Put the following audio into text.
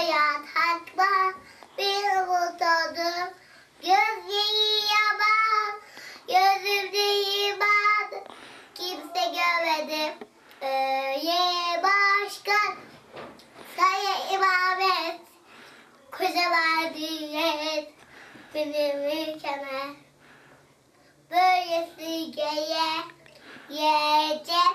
Kıvaya takma. Bir umut doğdu. Gözleri yaban. Gözümde iman. Kimse görmedi. Öyle başkan. Saya imamet. Kocalar diyet. Benim ülkeme. Böylesi geye. Yiyecek.